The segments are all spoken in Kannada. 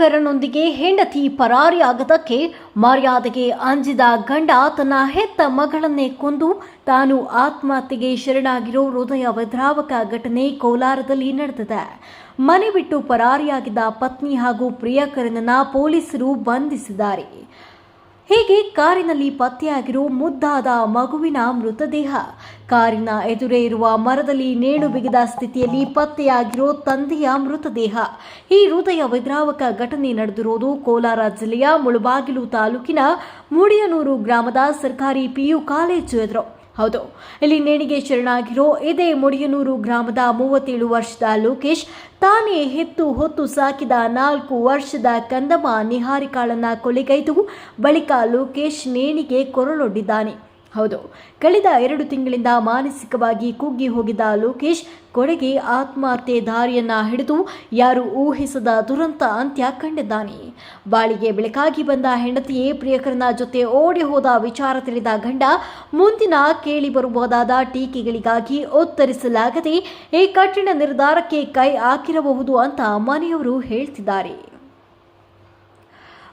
ಪ್ರಿಯಕರನೊಂದಿಗೆ ಹೆಂಡತಿ ಪರಾರಿಯಾಗದಕ್ಕೆ ಮರ್ಯಾದೆಗೆ ಅಂಜಿದ ಗಂಡ ತನ್ನ ಹೆತ್ತ ಮಗಳನ್ನೇ ಕೊಂದು ತಾನು ಆತ್ಮಹತ್ಯೆಗೆ ಶರಣಾಗಿರೋ ಹೃದಯ ವಿದ್ರಾವಕ ಘಟನೆ ಕೋಲಾರದಲ್ಲಿ ನಡೆದಿದೆ. ಮನೆ ಬಿಟ್ಟು ಪರಾರಿಯಾಗಿದ್ದ ಪತ್ನಿ ಹಾಗೂ ಪ್ರಿಯಕರನನ್ನ ಪೊಲೀಸರು ಬಂಧಿಸಿದ್ದಾರೆ. ಹೀಗೆ ಕಾರಿನಲ್ಲಿ ಪತ್ತೆಯಾಗಿರೋ ಮುದ್ದಾದ ಮಗುವಿನ ಮೃತದೇಹ. ಕಾರಿನ ಎದುರೇ ಇರುವ ಮರದಲ್ಲಿ ನೇಣು ಬಿಗಿದ ಸ್ಥಿತಿಯಲ್ಲಿ ಪತ್ತೆಯಾಗಿರೋ ತಂದೆಯ ಮೃತದೇಹ. ಈ ಹೃದಯ ವಿದ್ರಾವಕ ಘಟನೆ ನಡೆದಿರೋದು ಕೋಲಾರ ಜಿಲ್ಲೆಯ ಮುಳಬಾಗಿಲು ತಾಲೂಕಿನ ಮೂಡಿಯನೂರು ಗ್ರಾಮದ ಸರ್ಕಾರಿ ಪಿಯು ಕಾಲೇಜು ಎದುರು. ಹೌದು. ಇಲ್ಲಿ ನೇಣಿಗೆ ಶರಣಾಗಿರೋ ಇದೇ ಮುಡಿಯನೂರು ಗ್ರಾಮದ ಮೂವತ್ತೇಳು ವರ್ಷದ ಲೋಕೇಶ್ ತಾನೇ ಹೆತ್ತು ಹೊತ್ತು ಸಾಕಿದ ನಾಲ್ಕು ವರ್ಷದ ಕಂದಮ್ಮ ನಿಹಾರಿಕಾಳನ್ನ ಕೊಲೆಗೈದು. ಬಳಿಕ ಲೋಕೇಶ್ ನೇಣಿಗೆ ಕೊರಳೊಡ್ಡಿದ್ದಾನೆ. ಹೌದು. ಕಳೆದ ಎರಡು ತಿಂಗಳಿಂದ ಮಾನಸಿಕವಾಗಿ ಕುಗ್ಗಿ ಹೋಗಿದ್ದ ಲೋಕೇಶ್ ಕೊಡಗೆ ಆತ್ಮಹತ್ಯೆ ದಾರಿಯನ್ನ ಹಿಡಿದು ಯಾರು ಊಹಿಸದ ದುರಂತ ಅಂತ್ಯ ಕಂಡಿದ್ದಾನೆ. ಬಾಳಿಗೆ ಬೆಳಕಾಗಿ ಬಂದ ಹೆಂಡತಿಯೇ ಪ್ರಿಯಕರನ ಜೊತೆ ಓಡಿ ಹೋದ ವಿಚಾರ ತಿಳಿದ ಗಂಡ, ಮುಂದಿನ ಕೇಳಿ ಬರಬಹುದಾದ ಟೀಕೆಗಳಿಗಾಗಿ ಉತ್ತರಿಸಲಾಗದೆ ಈ ಕಠಿಣ ನಿರ್ಧಾರಕ್ಕೆ ಕೈ ಹಾಕಿರಬಹುದು ಅಂತ ಮನೆಯವರು ಹೇಳ್ತಿದ್ದಾರೆ.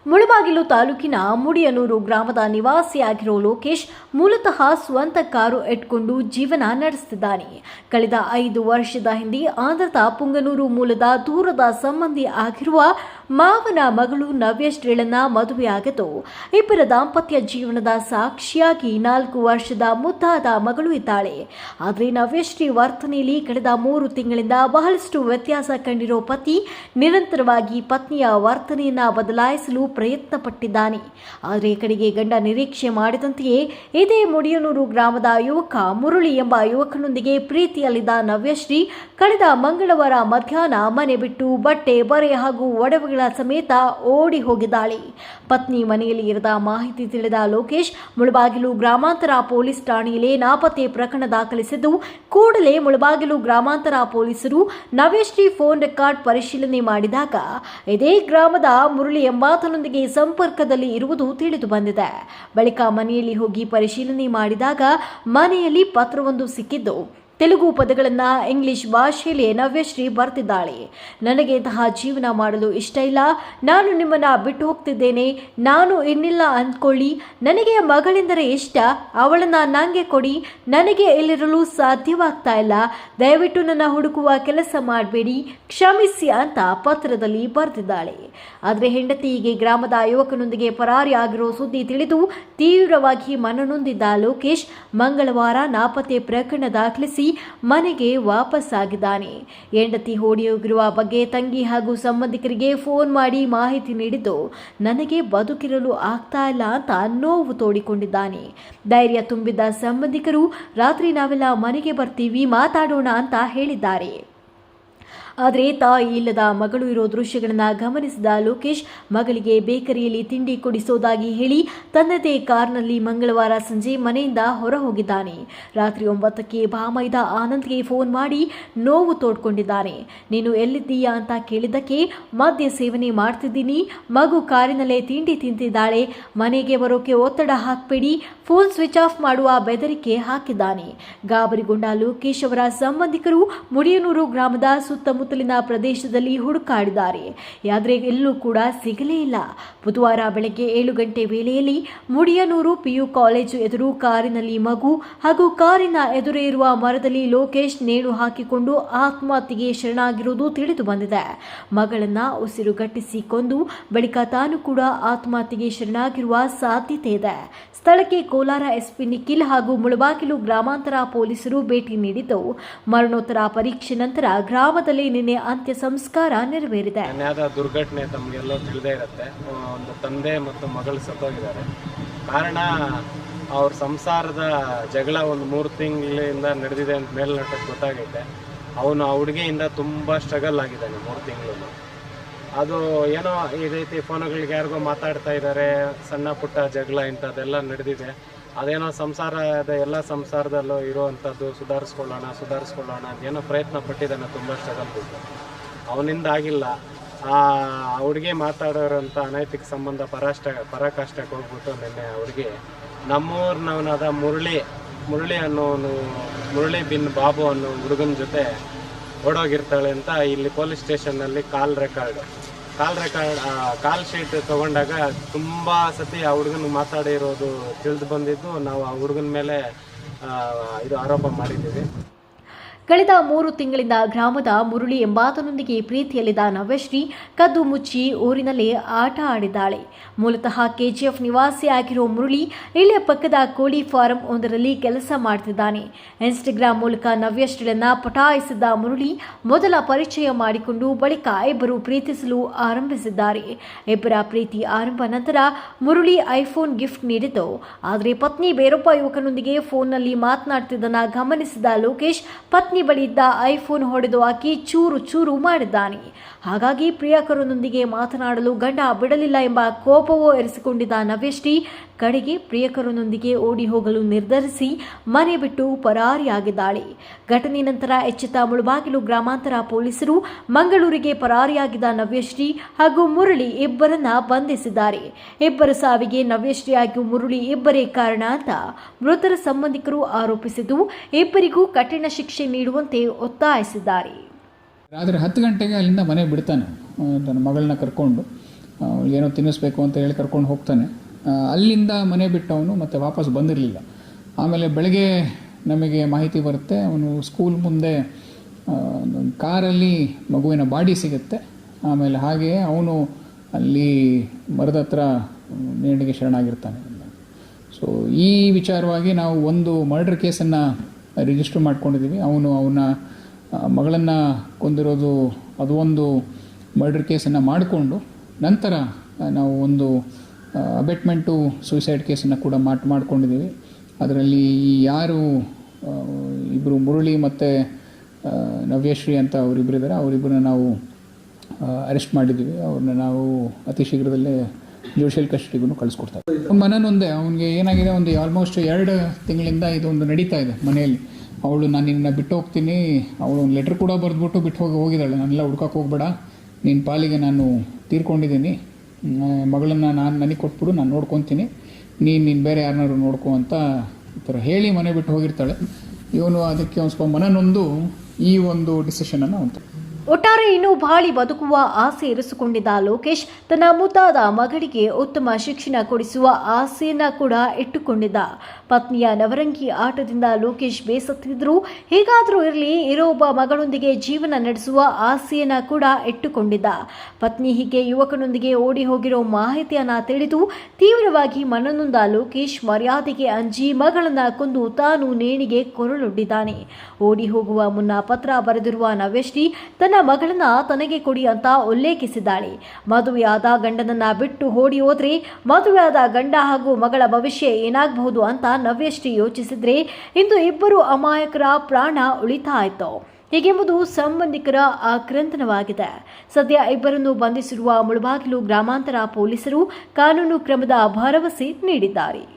ಮುಳಬಾಗಿಲು ತಾಲೂಕಿನ ಮುಡಿಯನೂರು ಗ್ರಾಮದ ನಿವಾಸಿಯಾಗಿರೋ ಲೋಕೇಶ್ ಮೂಲತಃ ಸ್ವಂತ ಕಾರು ಇಟ್ಕೊಂಡು ಜೀವನ ನಡೆಸುತ್ತಿದ್ದಾನೆ ಕಳೆದ ಐದು ವರ್ಷದ ಹಿಂದೆ ಆಂಧ್ರದ ಪುಂಗನೂರು ಮೂಲದ ದೂರದ ಸಂಬಂಧಿ ಆಗಿರುವ ಮಾವನ ಮಗಳು ನವ್ಯಶ್ರೀಳನ್ನ ಮದುವೆಯಾಗಿದ್ದು ಇಬ್ಬರ ದಾಂಪತ್ಯ ಜೀವನದ ಸಾಕ್ಷಿಯಾಗಿ ನಾಲ್ಕು ವರ್ಷದ ಮುದ್ದಾದ ಮಗಳು ಇದ್ದಾಳೆ. ಆದರೆ ನವ್ಯಶ್ರೀ ವರ್ತನೆಯಲ್ಲಿ ಕಳೆದ ಮೂರು ತಿಂಗಳಿಂದ ಬಹಳಷ್ಟು ವ್ಯತ್ಯಾಸ ಕಂಡಿರೋ ಪತಿ ನಿರಂತರವಾಗಿ ಪತ್ನಿಯ ವರ್ತನೆಯನ್ನ ಬದಲಾಯಿಸಲು ಪ್ರಯತ್ನ ಪಟ್ಟಿದ್ದಾನೆ ಆದರೆ ಕಡೆಗೆ ಗಂಡ ನಿರೀಕ್ಷೆ ಮಾಡಿದಂತೆಯೇ ಇದೇ ಮುಡಿಯನೂರು ಗ್ರಾಮದ ಯುವಕ ಮುರುಳಿ ಎಂಬ ಯುವಕನೊಂದಿಗೆ ಪ್ರೀತಿಯಲ್ಲಿದ್ದ ನವ್ಯಶ್ರೀ ಕಳೆದ ಮಂಗಳವಾರ ಮಧ್ಯಾಹ್ನ ಮನೆ ಬಿಟ್ಟು ಬಟ್ಟೆ, ಬರೆ ಹಾಗೂ ಒಡವೆಗಳ ಸಮೇತ ಓಡಿ ಹೋಗಿದ್ದಾಳೆ. ಪತ್ನಿ ಮನೆಯಲ್ಲಿ ಇರದ ಮಾಹಿತಿ ತಿಳಿದ ಲೋಕೇಶ್, ಮುಳಬಾಗಿಲು ಗ್ರಾಮಾಂತರ ಪೊಲೀಸ್ ಠಾಣೆಯಲ್ಲಿ ನಾಪತ್ತೆ ಪ್ರಕರಣ ದಾಖಲಿಸಿದ್ದು, ಕೂಡಲೇ ಮುಳಬಾಗಿಲು ಗ್ರಾಮಾಂತರ ಪೊಲೀಸರು ನವೇಶ್ರೀ ಫೋನ್ ರೆಕಾರ್ಡ್ ಪರಿಶೀಲನೆ ಮಾಡಿದಾಗ, ಇದೇ ಗ್ರಾಮದ ಮುರಳಿ ಎಂಬಾತನೊಂದಿಗೆ ಸಂಪರ್ಕದಲ್ಲಿ ಇರುವುದು ತಿಳಿದು ಬಂದಿದೆ. ಬಳಿಕ ಮನೆಯಲ್ಲಿ ಹೋಗಿ ಪರಿಶೀಲನೆ ಮಾಡಿದಾಗ ಮನೆಯಲ್ಲಿ ಪತ್ರವೊಂದು ಸಿಕ್ಕಿದ್ದು ತೆಲುಗು ಪದಗಳನ್ನು ಇಂಗ್ಲಿಷ್ ಭಾಷೆಯಲ್ಲಿ ನವ್ಯಶ್ರೀ ಬರ್ತಿದ್ದಾಳೆ. ನನಗೆ ಇಂತಹ ಜೀವನ ಮಾಡಲು ಇಷ್ಟ ಇಲ್ಲ. ನಾನು ನಿಮ್ಮನ್ನ ಬಿಟ್ಟು ಹೋಗ್ತಿದ್ದೇನೆ. ನಾನು ಇನ್ನಿಲ್ಲ ಅಂದ್ಕೊಳ್ಳಿ. ನನಗೆ ಮಗಳೆಂದರೆ ಇಷ್ಟ. ಅವಳನ್ನ ನನಗೆ ಕೊಡಿ. ನನಗೆ ಇಲ್ಲಿರಲು ಸಾಧ್ಯವಾಗ್ತಾ ಇಲ್ಲ. ದಯವಿಟ್ಟು ನನ್ನ ಹುಡುಕುವ ಕೆಲಸ ಮಾಡಬೇಡಿ. ಕ್ಷಮಿಸಿ ಅಂತ ಪತ್ರದಲ್ಲಿ ಬರೆದಿದ್ದಾಳೆ ಆದರೆ ಹೆಂಡತಿ ಹೀಗೆ ಗ್ರಾಮದ ಯುವಕನೊಂದಿಗೆ ಪರಾರಿ ಆಗಿರೋ ಸುದ್ದಿ ತಿಳಿದು ತೀವ್ರವಾಗಿ ಮನನೊಂದಿದ್ದ ಲೋಕೇಶ್ ಮಂಗಳವಾರ ನಾಪತ್ತೆ ಪ್ರಕರಣ ದಾಖಲಿಸಿ ಮನೆಗೆ ವಾಪಸ್ಸಾಗಿದ್ದಾನೆ. ಹೆಂಡತಿ ಓಡಿ ಹೋಗಿರುವ ಬಗ್ಗೆ ತಂಗಿ ಹಾಗೂ ಸಂಬಂಧಿಕರಿಗೆ ಫೋನ್ ಮಾಡಿ ಮಾಹಿತಿ ನೀಡಿದ್ದು, ನನಗೆ ಬದುಕಿರಲು ಆಗ್ತಾ ಇಲ್ಲ ಅಂತ ನೋವು ತೋಡಿಕೊಂಡಿದ್ದಾನೆ. ಧೈರ್ಯ ತುಂಬಿದ್ದ ಸಂಬಂಧಿಕರು, ರಾತ್ರಿ ನಾವೆಲ್ಲ ಮನೆಗೆ ಬರ್ತೀವಿ, ಮಾತಾಡೋಣ ಅಂತ ಹೇಳಿದ್ದಾರೆ. ಆದರೆ ತಾಯಿ ಇಲ್ಲದ ಮಗಳು ಇರೋ ದೃಶ್ಯಗಳನ್ನು ಗಮನಿಸಿದ ಲೋಕೇಶ್, ಮಗಳಿಗೆ ಬೇಕರಿಯಲ್ಲಿ ತಿಂಡಿ ಕೊಡಿಸೋದಾಗಿ ಹೇಳಿ ತನ್ನದೇ ಕಾರ್ನಲ್ಲಿ ಮಂಗಳವಾರ ಸಂಜೆ ಮನೆಯಿಂದ ಹೊರ ಹೋಗಿದ್ದಾನೆ ರಾತ್ರಿ ಒಂಬತ್ತಕ್ಕೆ ಬಾಮೈದ ಆನಂದ್ಗೆ ಫೋನ್ ಮಾಡಿ ನೋವು ತೋಡ್ಕೊಂಡಿದ್ದಾನೆ. ನೀನು ಎಲ್ಲಿದ್ದೀಯಾ ಅಂತ ಕೇಳಿದ್ದಕ್ಕೆ, ಮದ್ಯ ಸೇವನೆ ಮಾಡ್ತಿದ್ದೀನಿ, ಮಗು ಕಾರಿನಲ್ಲೇ ತಿಂಡಿ ತಿಂತಿದ್ದಾಳೆ, ಮನೆಗೆ ಬರೋಕೆ ಒತ್ತಡ ಹಾಕಬೇಡಿ, ಫೋನ್ ಸ್ವಿಚ್ ಆಫ್ ಮಾಡುವ ಬೆದರಿಕೆ ಹಾಕಿದ್ದಾನೆ. ಗಾಬರಿಗೊಂಡ ಲೋಕೇಶ್ ಅವರ ಸಂಬಂಧಿಕರು ಮುಡಿಯನೂರು ಗ್ರಾಮದ ಸುತ್ತಮುತ್ತಲಿನ ಪ್ರದೇಶದಲ್ಲಿ ಹುಡುಕಾಡಿದ್ದಾರೆ. ಆದರೆ ಎಲ್ಲೂ ಕೂಡ ಸಿಗಲೇ ಇಲ್ಲ. ಬುಧವಾರ ಬೆಳಗ್ಗೆ ಏಳು ಗಂಟೆ ವೇಳೆಯಲ್ಲಿ ಮುಡಿಯನೂರು ಪಿಯು ಕಾಲೇಜು ಎದುರು ಕಾರಿನಲ್ಲಿ ಮಗು ಹಾಗೂ ಕಾರಿನ ಎದುರೇ ಇರುವ ಮರದಲ್ಲಿ ಲೋಕೇಶ್ ನೇಣು ಹಾಕಿಕೊಂಡು ಆತ್ಮಹತ್ಯೆಗೆ ಶರಣಾಗಿರುವುದು ತಿಳಿದು ಬಂದಿದೆ. ಮಗಳನ್ನ ಉಸಿರುಗಟ್ಟಿಸಿ ಕೊಂದು ಬಳಿಕ ತಾನು ಕೂಡ ಆತ್ಮಹತ್ಯೆಗೆ ಶರಣಾಗಿರುವ ಸಾಧ್ಯತೆ ಇದೆ. ಸ್ಥಳಕ್ಕೆ ಕೋಲಾರ ಎಸ್ಪಿ ನಿಖಿಲ್ ಹಾಗೂ ಮುಳಬಾಗಿಲು ಗ್ರಾಮಾಂತರ ಪೊಲೀಸರು ಭೇಟಿ ನೀಡಿದ್ದು, ಮರಣೋತ್ತರ ಪರೀಕ್ಷೆ ನಂತರ ಗ್ರಾಮದಲ್ಲಿ ನಿನ್ನೆ ಅಂತ್ಯ ಸಂಸ್ಕಾರ ನೆರವೇರಿದೆ. ಅನ್ಯಾದ ದುರ್ಘಟನೆ ತಮಗೆಲ್ಲೋ ತಿಳಿದೇ ಇರುತ್ತೆ. ಒಂದು ತಂದೆ ಮತ್ತು ಮಗಳು ಸತ್ತೋಗಿದ್ದಾರೆ. ಕಾರಣ, ಅವ್ರ ಸಂಸಾರದ ಜಗಳ ಒಂದು ಮೂರು ತಿಂಗಳಿಂದ ನಡೆದಿದೆ ಅಂತ ಮೇಲ್ನೋಟಕ್ಕೆ ಗೊತ್ತಾಗೈತೆ. ಅವನು ಆ ಹುಡುಗಿಯಿಂದ ತುಂಬ ಸ್ಟ್ರಗಲ್ ಆಗಿದ್ದಾನೆ ಮೂರು ತಿಂಗಳು ಅದು ಏನೋ ಈ ರೀತಿ ಫೋನುಗಳಿಗೆ ಯಾರಿಗೋ ಮಾತಾಡ್ತಾ ಇದ್ದಾರೆ, ಸಣ್ಣ ಪುಟ್ಟ ಜಗಳ ಇಂಥದ್ದೆಲ್ಲ ನಡೆದಿದೆ. ಅದೇನೋ ಸಂಸಾರದ ಎಲ್ಲ ಸಂಸಾರದಲ್ಲೂ ಇರುವಂಥದ್ದು ಸುಧಾರಿಸ್ಕೊಳ್ಳೋಣ ಸುಧಾರಿಸ್ಕೊಳ್ಳೋಣ ಏನೋ ಪ್ರಯತ್ನ ಪಟ್ಟಿದ್ದಾನೆ, ತುಂಬ ಸ್ಟ್ರಗಲ್ ಬಿಟ್ಟು. ಅವನಿಂದ ಆಗಿಲ್ಲ. ಆ ಹುಡುಗಿ ಮಾತಾಡೋರಂಥ ಅನೈತಿಕ ಸಂಬಂಧ ಪರಾಷ್ಟ ಪರಾಕಾಷ್ಟಕ್ಕೆ ಹೋಗ್ಬಿಟ್ಟು ನಿನ್ನೆ ಹುಡುಗಿ, ನಮ್ಮೂರಿನವನಾದ ಮುರಳಿ ಮುರಳಿ ಅನ್ನೋನು ಮುರಳಿ ಬಿನ್ ಬಾಬು ಅನ್ನೋ ಹುಡುಗನ ಜೊತೆ ಓಡೋಗಿರ್ತಾಳೆ ಅಂತ ಇಲ್ಲಿ police ಸ್ಟೇಷನ್ನಲ್ಲಿ call record call record call sheet ತಗೊಂಡಾಗ ತುಂಬ ಸತಿ ಆ ಹುಡುಗನ ಮಾತಾಡಿರೋದು ತಿಳಿದು ಬಂದಿದ್ದು. ನಾವು ಆ ಹುಡುಗನ ಮೇಲೆ ಇದು ಆರೋಪ ಮಾಡಿದ್ದೀವಿ. ಕಳೆದ ಮೂರು ತಿಂಗಳಿಂದ ಗ್ರಾಮದ ಮುರುಳಿ ಎಂಬಾತನೊಂದಿಗೆ ಪ್ರೀತಿಯಲ್ಲಿದ್ದ ನವ್ಯಶ್ರೀ ಕದ್ದು ಮುಚ್ಚಿ ಊರಿನಲ್ಲಿ ಆಟ ಆಡಿದ್ದಾಳೆ. ಮೂಲತಃ ಕೆಜಿಎಫ್ ನಿವಾಸಿ ಆಗಿರೋ ಮುರುಳಿ ಇಲ್ಲಿಯ ಪಕ್ಕದ ಕೋಳಿ ಫಾರಂ ಒಂದರಲ್ಲಿ ಕೆಲಸ ಮಾಡ್ತಿದ್ದಾನೆ. ಇನ್ಸ್ಟಾಗ್ರಾಂ ಮೂಲಕ ನವ್ಯಶ್ರೀಯನ್ನು ಪಟಾಯಿಸಿದ್ದ ಮುರುಳಿ ಮೊದಲ ಪರಿಚಯ ಮಾಡಿಕೊಂಡು ಬಳಿಕ ಇಬ್ಬರು ಪ್ರೀತಿಸಲು ಆರಂಭಿಸಿದ್ದಾರೆ. ಇಬ್ಬರ ಪ್ರೀತಿ ಆರಂಭ ನಂತರ ಮುರುಳಿ ಐಫೋನ್ ಗಿಫ್ಟ್ ನೀಡಿದ್ದು, ಆದರೆ ಪತ್ನಿ ಬೇರೊಬ್ಬ ಯುವಕನೊಂದಿಗೆ ಫೋನ್ನಲ್ಲಿ ಮಾತನಾಡುತ್ತಿದ್ದನ್ನು ಗಮನಿಸಿದ ಲೋಕೇಶ್ ಪತ್ನಿ ಬಳಿ ಇದ್ದ ಐಫೋನ್ ಹೊಡೆದು ಹಾಕಿ ಚೂರು ಚೂರು ಮಾಡಿದ್ದಾನೆ. ಹಾಗಾಗಿ ಪ್ರಿಯಕರನೊಂದಿಗೆ ಮಾತನಾಡಲು ಗಂಡ ಬಿಡಲಿಲ್ಲ ಎಂಬ ಕೋಪವೋ ಎರೆಸಿಕೊಂಡಿದ್ದ ನವ್ಯಶ್ರೀ ಕಡೆಗೆ ಪ್ರಿಯಕರನೊಂದಿಗೆ ಓಡಿ ಹೋಗಲು ನಿರ್ಧರಿಸಿ ಮನೆ ಬಿಟ್ಟು ಪರಾರಿಯಾಗಿದ್ದಾಳೆ. ಘಟನೆ ನಂತರ ಎಚ್ಚೆತ್ತ ಮುಳುಬಾಗಿಲು ಗ್ರಾಮಾಂತರ ಪೊಲೀಸರು ಮಂಗಳೂರಿಗೆ ಪರಾರಿಯಾಗಿದ್ದ ನವ್ಯಶ್ರೀ ಹಾಗೂ ಮುರಳಿ ಇಬ್ಬರನ್ನ ಬಂಧಿಸಿದ್ದಾರೆ. ಇಬ್ಬರ ಸಾವಿಗೆ ನವ್ಯಶ್ರೀ ಹಾಗೂ ಮುರಳಿ ಇಬ್ಬರೇ ಕಾರಣ ಅಂತ ಮೃತರ ಸಂಬಂಧಿಕರು ಆರೋಪಿಸಿದ್ದು, ಇಬ್ಬರಿಗೂ ಕಠಿಣ ಶಿಕ್ಷೆ ನೀಡುವಂತೆ ಒತ್ತಾಯಿಸಿದ್ದಾರೆ. ರಾತ್ರಿ ಹತ್ತು ಗಂಟೆಗೆ ಅಲ್ಲಿಂದ ಮನೆ ಬಿಡ್ತಾನೆ ತನ್ನ ಮಗಳನ್ನ ಕರ್ಕೊಂಡು ಏನೋ ತಿನ್ನಿಸ್ಬೇಕು ಅಂತ ಹೇಳಿ ಕರ್ಕೊಂಡು ಹೋಗ್ತಾನೆ. ಅಲ್ಲಿಂದ ಮನೆ ಬಿಟ್ಟವನು ಮತ್ತೆ ವಾಪಸ್ ಬಂದಿರಲಿಲ್ಲ. ಆಮೇಲೆ ಬೆಳಗ್ಗೆ ನಮಗೆ ಮಾಹಿತಿ ಬರುತ್ತೆ, ಅವನು ಸ್ಕೂಲ್ ಮುಂದೆ ಕಾರಲ್ಲಿ ಮಗುವಿನ ಬಾಡಿ ಸಿಗುತ್ತೆ. ಆಮೇಲೆ ಹಾಗೆಯೇ ಅವನು ಅಲ್ಲಿ ಮರದ ಹತ್ರ ನೇಣಿಗೆ ಶರಣಾಗಿರ್ತಾನೆ. ಸೊ ಈ ವಿಚಾರವಾಗಿ ನಾವು ಒಂದು ಮರ್ಡರ್ ಕೇಸನ್ನು ರಿಜಿಸ್ಟರ್ ಮಾಡ್ಕೊಂಡಿದ್ದೀವಿ ಅವನು ಅವನ ಮಗಳನ್ನು ಕೊಂದಿರೋದು ಅದು ಒಂದು ಮರ್ಡರ್ ಕೇಸನ್ನು ಮಾಡಿಕೊಂಡು ನಂತರ ನಾವು ಒಂದು ಅಬೆಟ್ಮೆಂಟು ಸೂಸೈಡ್ ಕೇಸನ್ನು ಕೂಡ ಮಾಟ್ ಮಾಡ್ಕೊಂಡಿದ್ದೀವಿ ಅದರಲ್ಲಿ ಯಾರು ಇಬ್ಬರು ಮುರಳಿ ಮತ್ತು ನವ್ಯಶ್ರೀ ಅಂತ ಅವರಿಬ್ಬರಿದ್ದಾರೆ ಅವರಿಬ್ಬರನ್ನ ನಾವು ಅರೆಸ್ಟ್ ಮಾಡಿದ್ದೀವಿ ಅವ್ರನ್ನ ನಾವು ಅತಿ ಶೀಘ್ರದಲ್ಲೇ ಜುಡಿಷಿಯಲ್ ಕಸ್ಟಡಿಗೂ ಕಳಿಸ್ಕೊಡ್ತಾರೆ. ಅವ್ನ ಮನನೊಂದೇ ಅವನಿಗೆ ಏನಾಗಿದೆ, ಒಂದು ಆಲ್ಮೋಸ್ಟ್ ಎರಡು ತಿಂಗಳಿಂದ ಇದೊಂದು ನಡೀತಾ ಇದೆ ಮನೆಯಲ್ಲಿ. ಅವಳು ನಾನು ನಿನ್ನ ಬಿಟ್ಟು ಹೋಗ್ತೀನಿ, ಅವಳು ಒಂದು ಲೆಟ್ರ್ ಕೂಡ ಬರೆದ್ಬಿಟ್ಟು ಬಿಟ್ಟು ಹೋಗಿ, ಹೋಗಿದ್ದಾಳೆ. ನಾನೆಲ್ಲ ಹುಡ್ಕಕ್ಕೆ ಹೋಗ್ಬೇಡ. ನಿನ್ನ ಪಾಲಿಗೆ ನಾನು ತೀರ್ಕೊಂಡಿದ್ದೀನಿ. ಮಗಳನ್ನ ನಾನು ನನಗೆ ಕೊಟ್ಬಿಡು, ನಾನು ನೋಡ್ಕೊತೀನಿ. ನೀನು ನೀನು ಬೇರೆ ಯಾರನ್ನಾರು ನೋಡ್ಕೊ ಅಂತ ಈ ಥರ ಹೇಳಿ ಮನೆ ಬಿಟ್ಟು ಹೋಗಿರ್ತಾಳೆ. ಇವನು ಅದಕ್ಕೆ ಒಂದು ಸ್ವಲ್ಪ ಮನನೊಂದು ಈ ಒಂದು ಡಿಸಿಷನನ್ನು ಅಂತ ಒಟ್ಟಾರೆ ಇನ್ನೂ ಬಾಳಿ ಬದುಕುವ ಆಸೆ ಇರಿಸಿಕೊಂಡಿದ್ದ ಲೋಕೇಶ್ ತನ್ನ ಮುದ್ದಾದ ಮಗಳಿಗೆ ಉತ್ತಮ ಶಿಕ್ಷಣ ಕೊಡಿಸುವ ಆಸೆಯನ್ನ ಕೂಡ ಇಟ್ಟುಕೊಂಡಿದ್ದ. ಪತ್ನಿಯ ನವರಂಗಿ ಆಟದಿಂದ ಲೋಕೇಶ್ ಬೇಸತ್ತಿದ್ರು. ಹೀಗಾದರೂ ಇರಲಿ, ಇರೋ ಒಬ್ಬ ಮಗಳೊಂದಿಗೆ ಜೀವನ ನಡೆಸುವ ಆಸೆಯನ್ನ ಕೂಡ ಇಟ್ಟುಕೊಂಡಿದ್ದ. ಪತ್ನಿ ಹೀಗೆ ಯುವಕನೊಂದಿಗೆ ಓಡಿ ಹೋಗಿರೋ ಮಾಹಿತಿಯನ್ನ ತಿಳಿದು ತೀವ್ರವಾಗಿ ಮನನೊಂದ ಲೋಕೇಶ್ ಮರ್ಯಾದೆಗೆ ಅಂಜಿ ಮಗಳನ್ನ ಕೊಂದು ತಾನು ನೇಣಿಗೆ ಕೊರಳೊಡ್ಡಿದ್ದಾನೆ. ಓಡಿ ಹೋಗುವ ಮುನ್ನ ಪತ್ರ ಬರೆದಿರುವ ನವ್ಯಶ್ರೀ ತನ್ನ ಮಗಳನ್ನ ತನಗೆ ಕೊಡಿ ಅಂತ ಉಲ್ಲೇಖಿಸಿದ್ದಾಳೆ. ಮದುವೆಯಾದ ಗಂಡನನ್ನ ಬಿಟ್ಟು ಓಡಿ ಹೋದ್ರೆ ಮದುವೆಯಾದ ಗಂಡ ಹಾಗೂ ಮಗಳ ಭವಿಷ್ಯ ಏನಾಗಬಹುದು ಅಂತ ನವ್ಯಶ್ರೀ ಯೋಚಿಸಿದ್ರೆ ಇಂದು ಇಬ್ಬರು ಅಮಾಯಕರ ಪ್ರಾಣ ಉಳಿತಾಯಿತು ಹೀಗೆಂಬುದು ಸಂಬಂಧಿಕರ ಆಕ್ರಂದನವಾಗಿದೆ ಸದ್ಯ ಇಬ್ಬರನ್ನು ಬಂಧಿಸಿರುವ ಮುಳಬಾಗಿಲು ಗ್ರಾಮಾಂತರ ಪೊಲೀಸರು ಕಾನೂನು ಕ್ರಮದ ಭರವಸೆ ನೀಡಿದ್ದಾರೆ.